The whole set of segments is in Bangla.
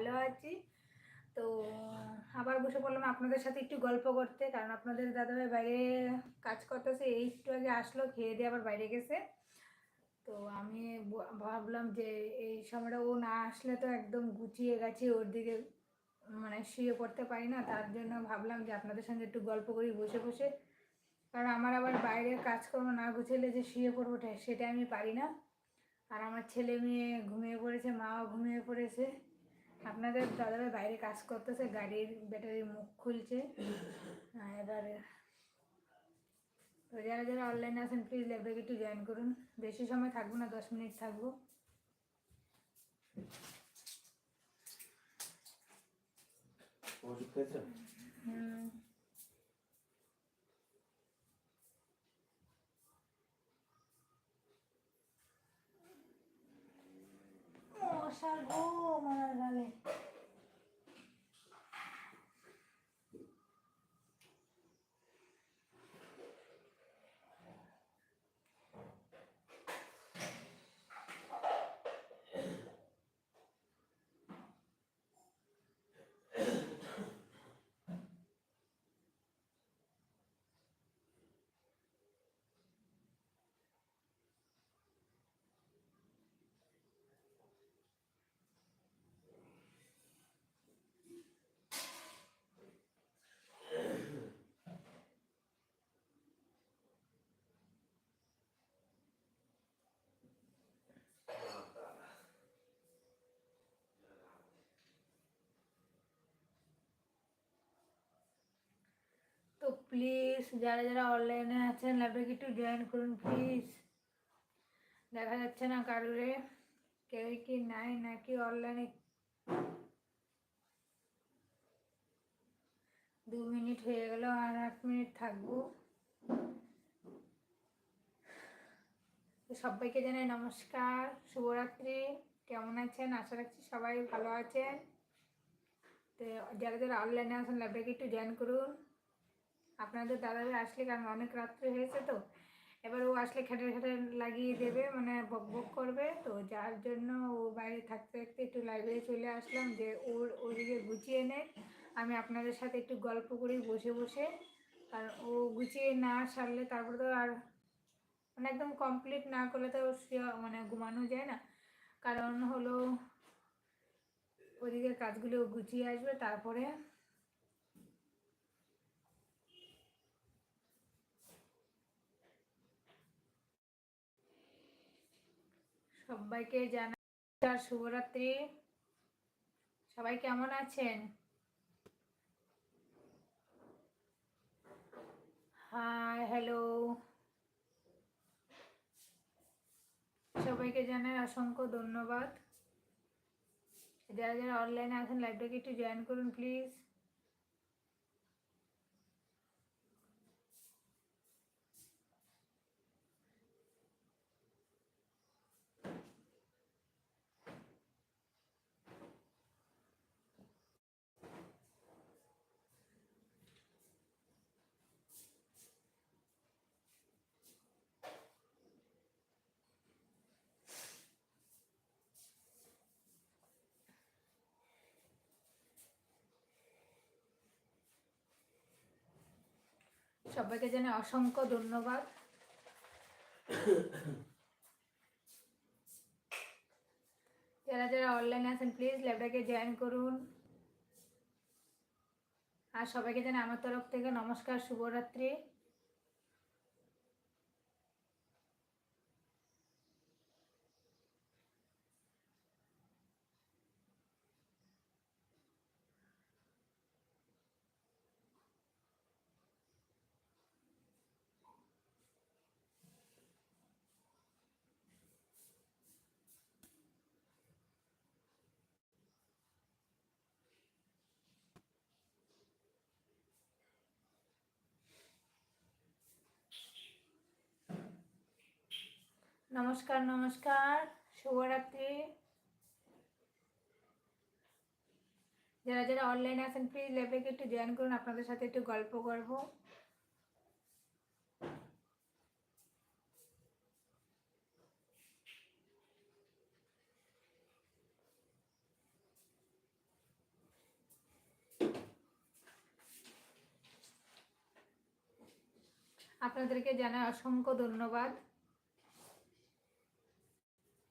ভালো আছি। তো, আবার বসে পড়লাম আপনাদের সাথে একটু গল্প করতে, কারণ আপনাদের দাদাভাই বাইরে কাজ করতেছে, এই একটু আগে আসলো, খেয়ে দিয়ে আবার বাইরে গেছে। তো আমি ভাবলাম যে এই সময়টা ও না আসলে তো একদম গুছিয়ে গেছি ওর দিকে মানে শুয়ে পড়তে পারি না, তার জন্য ভাবলাম যে আপনাদের সঙ্গে একটু গল্প করি বসে বসে। কারণ আমার আবার বাইরের কাজকর্ম না গুছালে যে শুয়ে পড়ব সেটা আমি পারি না। আর আমার ছেলে মেয়ে ঘুমিয়ে পড়েছে, মাও ঘুমিয়ে পড়েছে। আপনাদের দাদাভাই বাইরে কাজ করতেছে গাড়ির ব্যাটারির মুখ খুলছে। এবার তো যারা যারা অনলাইনে আছেন প্লিজ লাইব্রেরি একটু জয়েন করুন। বেশি সময় থাকব না দশ মিনিট থাকব। হুম। মশার গো মারা গেলে তো প্লিজ যারা যারা অনলাইনে আছেন ল্যাবটাকে একটু জয়েন করুন প্লিজ দেখা যাচ্ছে না কারোরে। কেউ কি নাই নাকি অনলাইনে দু মিনিট হয়ে গেল, আর আট মিনিট থাকব। সবাইকে জানাই নমস্কার, শুভরাত্রি। কেমন আছেন? আশা রাখছি সবাই ভালো আছেন। তো যারা যারা অনলাইনে আছেন ল্যাবটাকে একটু জয়েন করুন। আপনাদের দাদাভাই আসলে, কারণ অনেক রাত্রে হয়েছে তো। এবার ও আসলে খেটে খেটে লাগিয়ে দেবে মানে বক বক করবে। তো যার জন্য ও বাইরে থাকতে থাকতে একটু লাইব্রেরি চলে আসলাম, যে ওর ওদিকে গুছিয়ে নেয় আমি আপনাদের সাথে একটু গল্প করি বসে বসে। আর ও গুছিয়ে না সারলে তারপরে তো আর মানে একদম কমপ্লিট না করলে তো মানে ঘুমানো যায় না। কারণ হলো ওদিকে কাজগুলো গুছিয়ে আসবে, তারপরে সবাইকে জানাই শুভরাত্রি। সবাই কেমন আছেন? Hi, hello. সবাইকে জানাই অসংখ্য ধন্যবাদ। যারা যারা অনলাইনে আছেন লাইভটাকে একটু জয়েন করুন প্লিজ সবাইকে জানাই অসংখ্য ধন্যবাদ। যারা যারা অনলাইনে আছেন প্লিজ ল্যাবটাকে জয়েন করুন। আর সবাইকে জানাই আমার তরফ থেকে নমস্কার, শুভরাত্রি। নমস্কার নমস্কার। শুভরাত্রি। যারা যারা অনলাইনে আছেন প্লিজ লেভেকে একটু জয়েন করুন, আপনাদের সাথে একটু গল্প করব। আপনাদেরকে জানাই অসংখ্য ধন্যবাদ।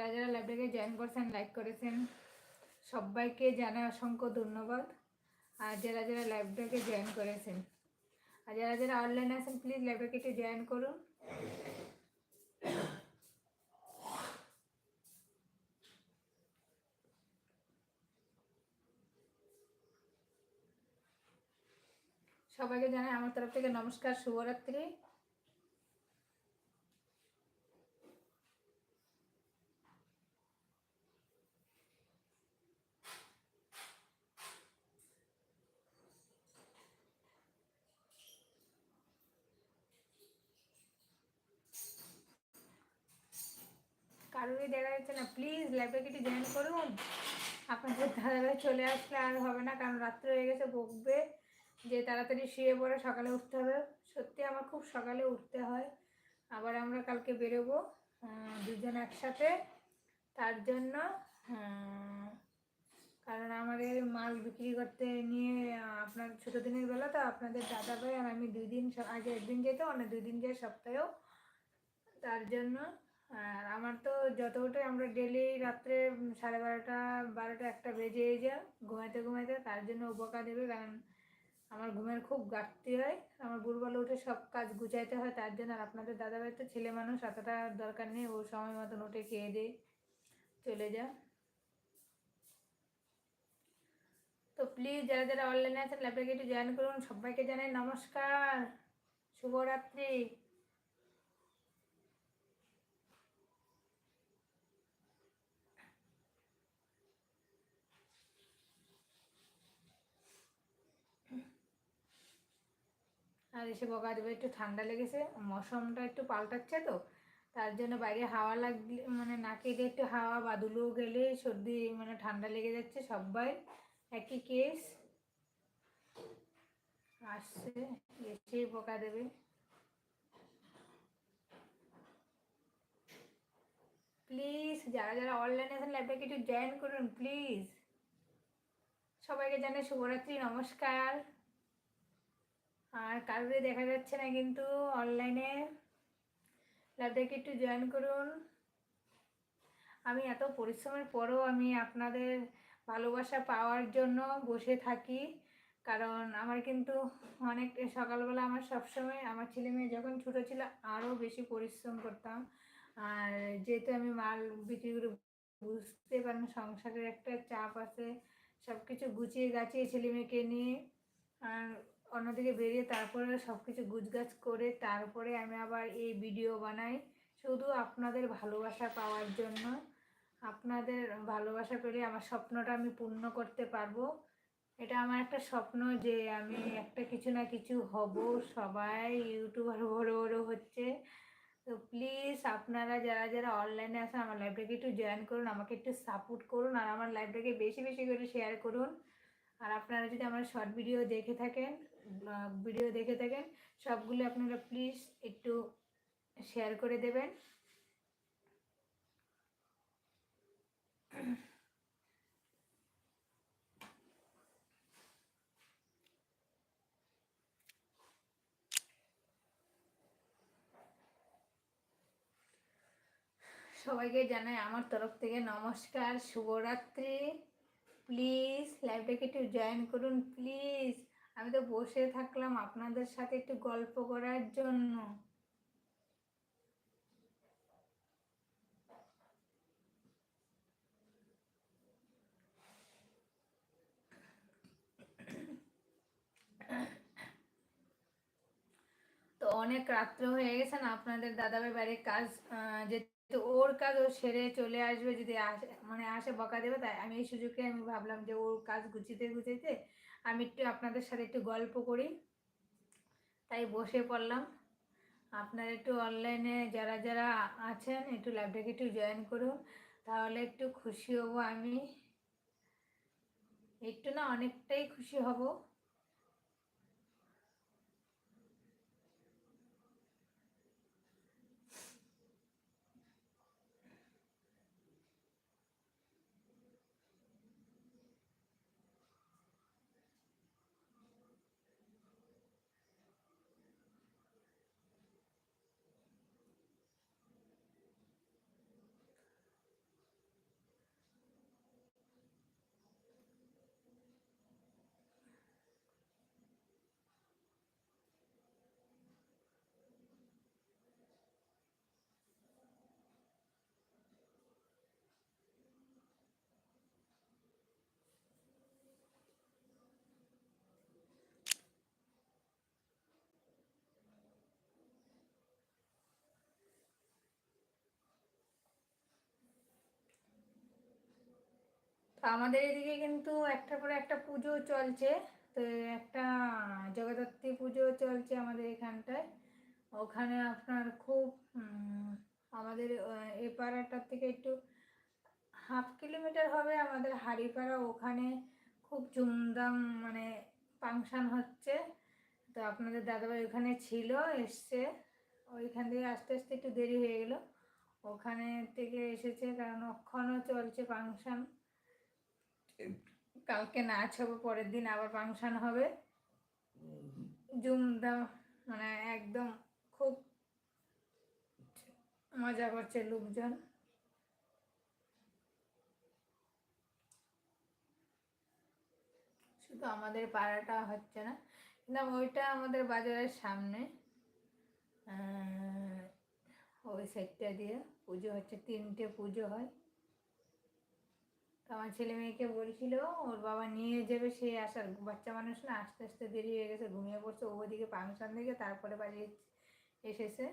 যারা যারা লাইভটাকে জয়েন করছেন লাইক করেছেন, সবাইকে জানাই অসংখ্য ধন্যবাদ। আর যারা যারা লাইভটাকে জয়েন করেছেন, আর যারা যারা অনলাইনে আছেন প্লিজ একটু জয়েন করুন। সবাইকে জানাই আমার তরফ থেকে নমস্কার, শুভরাত্রি। দেখা যাচ্ছে না প্লিজ লাইভটাকে একটু জয়েন করুন। আপনাদের দাদাভাই চলে আসলে আর হবে না, কারণ রাত্রে হয়ে গেছে, বকবে। যে তাড়াতাড়ি শুয়ে পড়ে, সকালে উঠতে হবে। সত্যি আমার খুব সকালে উঠতে হয়। আবার আমরা কালকে বেরোবো দুজন একসাথে। তার জন্য কারণ আমাদের মাল বিক্রি করতে নিয়ে আপনার ছোটো দিনের বেলা তো আপনাদের দাদা ভাই আর আমি দুই দিন আগে একদিন যেত, অন্য দুই দিন যাই সপ্তাহেও। তার জন্য আর আমার তো যত ওটাই আমরা ডেলি রাত্রে সাড়ে বারোটা বারোটা একটা বেজে যায় ঘুমাইতে ঘুমাইতে তার জন্য উপকার দেবে। কারণ আমার ঘুমের খুব ঘাটতি হয়। আমার ভোরবেলা উঠে সব কাজ গুছাইতে হয়। তার জন্য আর আপনাদের দাদাভাই তো ছেলে মানুষ, এতটা দরকার নেই। ও সময় মতন উঠে খেয়ে দিয়ে চলে যা তো প্লিজ যারা যারা অনলাইনে আছেন ল্যাপটপে একটু জয়েন করুন। সবাইকে জানাই নমস্কার। শুভরাত্রি। আর এসে বকা দেবে একটু ঠান্ডা লেগেছে। মৌসুমটা একটু পাল্টাচ্ছে তো, তার জন্য বাইরে হাওয়া লাগলে মানে নাকে দিয়ে একটু হাওয়া বাদুলো গেলে সর্দি মানে ঠান্ডা লেগে যাচ্ছে সবাই একই কেস আসছে এসেই বকা দেবে প্লিজ যারা যারা অনলাইনে আছেন ল্যাপটপে একটু জয়েন করুন প্লিজ সবাইকে জানাই শুভরাত্রি, নমস্কার। আর কারোরে দেখা যাচ্ছে না কিন্তু অনলাইনে ল্যাবটাকে একটু জয়েন করুন। আমি এত পরিশ্রমের পরেও আমি আপনাদের ভালোবাসা পাওয়ার জন্য বসে থাকি। কারণ আমার কিন্তু অনেক, সকালবেলা আমার সবসময় আমার ছেলে মেয়ে যখন ছোটো ছিল আরও বেশি পরিশ্রম করতাম। আর যেহেতু আমি মাল বিক্রি করে বুঝতে পারেন সংসারের একটা চাপ আছে সব কিছু গুছিয়ে গাছিয়ে ছেলে মেয়েকে নিয়ে। আর অন্যদিকে বেরিয়ে তারপরে সব কিছু গুছগাছ করে তারপরে আমি আবার এই ভিডিও বানাই। শুধু আপনাদের ভালোবাসা পাওয়ার জন্য। আপনাদের ভালোবাসা পেলে আমার স্বপ্নটা আমি পূর্ণ করতে পারব। এটা আমার একটা স্বপ্ন যে আমি একটা কিছু না কিছু হব। সবাই ইউটিউবার বড় বড় হচ্ছে। তো প্লিজ আপনারা যারা যারা অনলাইনে আছেন, আমার লাইভটাকে একটু জয়েন করুন, আমাকে একটু সাপোর্ট করুন আর আমার লাইভটাকে বেশি বেশি করে শেয়ার করুন। আর আপনারা যদি আমার শর্ট ভিডিও দেখে থাকেন ভিডিও দেখে থাকেন সবগুলো আপনারা প্লিজ একটু শেয়ার করে দেবেন। সবাইকে জানাই আমার তরফ থেকে নমস্কার, শুভরাত্রি। প্লিজ লাইভটাকে একটু জয়েন করুন প্লিজ আমি তো বসে থাকলাম আপনাদের সাথে একটু গল্প করার জন্য। তো অনেক রাত্র হয়ে গেছে না আপনাদের দাদাভাই বাড়ির কাজ আহ, যেহেতু ওর কাজ ও সেরে চলে আসবে যদি মানে আসে বকা দেবে, তাই আমি এই সুযোগে আমি ভাবলাম যে ওর কাজ গুছিতে গুছিতে আমি একটু আপনাদের সাথে একটু গল্প করি। তাই বসে পড়লাম। আপনারা একটু অনলাইনে যারা যারা আছেন, একটু ল্যাবটাকে একটু জয়েন করুন, তাহলে একটু খুশি হব আমি। একটু না অনেকটাই খুশি হব। আমাদের এদিকে কিন্তু একটার পরে একটা পুজো চলছে, তো একটা জগদ্ধাত্রী পুজো চলছে আমাদের এখানটায়। ওখানে আপনার খুব আমাদের এই পাড়াটার থেকে একটু হাফ কিলোমিটার হবে আমাদের হাড়িপাড়া। ওখানে খুব ধুমধাম মানে ফাংশান হচ্ছে। তো আপনাদের দাদাভাই ওখানে ছিল, এসছে। ওইখান থেকে আস্তে আস্তে একটু দেরি হয়ে গেলো। ওখানে থেকে এসেছে কারণ ওখানেও চলছে ফাংশান। কালকে নাচ হবে পরের দিন আবার ফাংশন হবে। জুমদাম মানে একদম খুব মজা করছে লোকজন। শুধু আমাদের পাড়াটা হচ্ছে না কিন্তু ওইটা আমাদের বাজারের সামনে। ওই সাইডটা দিয়ে পুজো হচ্ছে, তিনটে পুজো হয়। আমার ছেলে মেয়েকে বলছিল, ওর বাবা নিয়ে যাবে, সে আসার বাচ্চা মানুষ না আস্তে আস্তে দেরি হয়ে গেছে, ঘুমিয়ে পড়ছে ওদিকে পাংশন দেখে তারপরে বাড়ি এসেছে।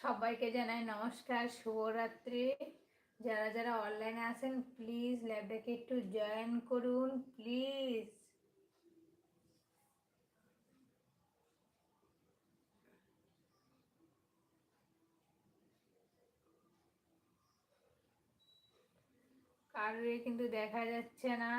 সবাইকে জানাই নমস্কার, শুভরাত্রি। যারা যারা অনলাইনে আছেন প্লিজ ল্যাবটাকে একটু জয়েন করুন প্লিজ কারোরই কিন্তু দেখা যাচ্ছে না।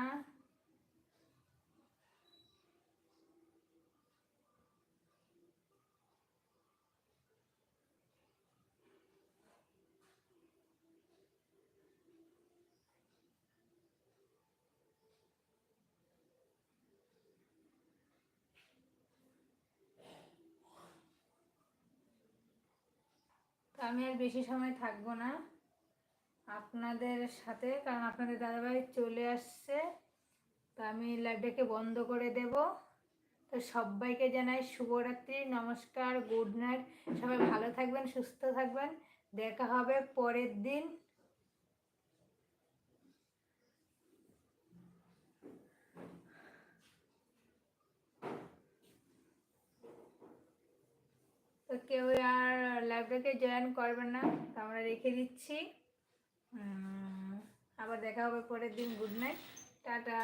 আমি আর বেশি সময় থাকব না আপনাদের সাথে, কারণ আপনাদের দাদাভাই চলে আসছে। তো আমি লাইভটাকে বন্ধ করে দেব। তো সবাইকে জানাই শুভরাত্রি, নমস্কার, গুড নাইট। সবাই ভালো থাকবেন, সুস্থ থাকবেন। দেখা হবে পরের দিন। কেউ আর লাইভটাকে জয়েন করবেন না, তো আমরা রেখে দিচ্ছি। আবার দেখা হবে পরের দিন। Good night tata.